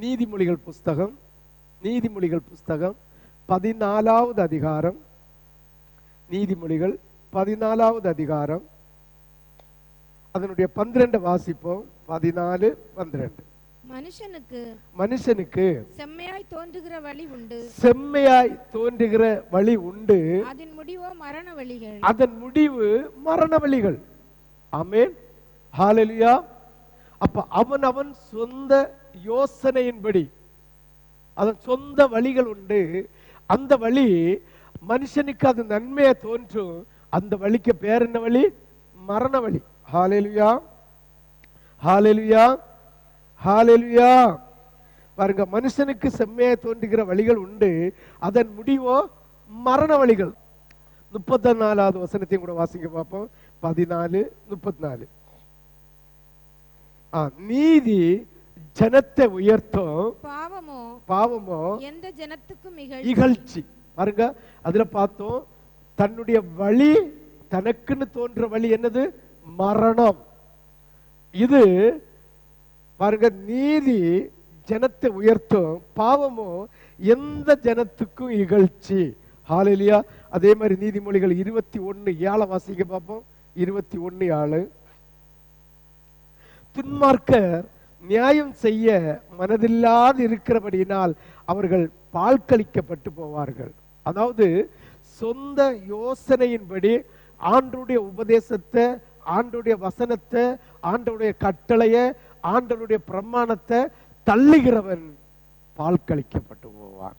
நீதிமொழிகள் புஸ்தகம் நீதிமொழிகள் புஸ்தகம் பதினாலாவது அதிகாரம் நீதிமொழிகள் பதினாலாவது அதிகாரம். அதனுடைய பன்னிரண்டு வாசிப்போம். பதினாலு பன்னிரண்டு. மனுஷனுக்கு மனுஷனுக்கு செம்மையாய் தோன்றுகிற வழி உண்டு. செம்மையாய் தோன்றுகிற வழி உண்டு. அதன் முடிவோ மரண வழிகள். அதன் முடிவு மரண வழிகள். ஆமென். ஹalleluya. அப்ப அவன் அவன் சொந்த யோசனையின்படி. அதன் சொந்த வழிகள் உண்டு. அந்த வழி மனுஷனுக்கு அது நன்மையை தோன்றும். அந்த வழிக்கு பேர் என்ன வழி? மரண வழி. ஹalleluya. ஹalleluya. ஹalleluya. பாருங்க மனுஷனுக்கு செம்மையை தோன்றுகிற வழிகள் உண்டு. அதன் முடிவோ மரண வழிகள். முப்பத்தி நாலாவது வசனத்தையும் கூட வாசிக்க பார்ப்போம். பதினாலு முப்பத்தி நாலு நீதி ஜனத்தை உயர்த்தும் பாவமோ? பாவமோ? எந்த ஜனத்துக்கும் இகழ்ச்சி. பாருங்க அதுல பார்த்தோம் தன்னுடைய வழி தனக்குன்னு தோன்ற வழி என்னது? மரணம். இது பாருங்க நீதி ஜனத்தை உயர்த்தும் பாவமோ எந்த ஜனத்துக்கும் இகழ்ச்சி. ஹாலேலியா அதே மாதிரி நீதிமொழிகள் இருபத்தி ஒன்னு ஏழை வாசிக்க பார்ப்போம். இருபத்தி ஒன்னு ஏழு. துன்மார்க்கர் நியாயம் செய்ய மனதில்லாது இருக்கிறபடியினால் அவர்கள் பால்கழிக்கப்பட்டு போவார்கள். அதாவது சொந்த யோசனையின்படி ஆண்டுடைய உபதேசத்தை ஆண்டுடைய வசனத்தை ஆண்டுடைய கட்டளைய ஆண்டனுடைய பிரமாணத்தை தள்ளுகிறவன் பால் கழிக்கப்பட்டு போவான்.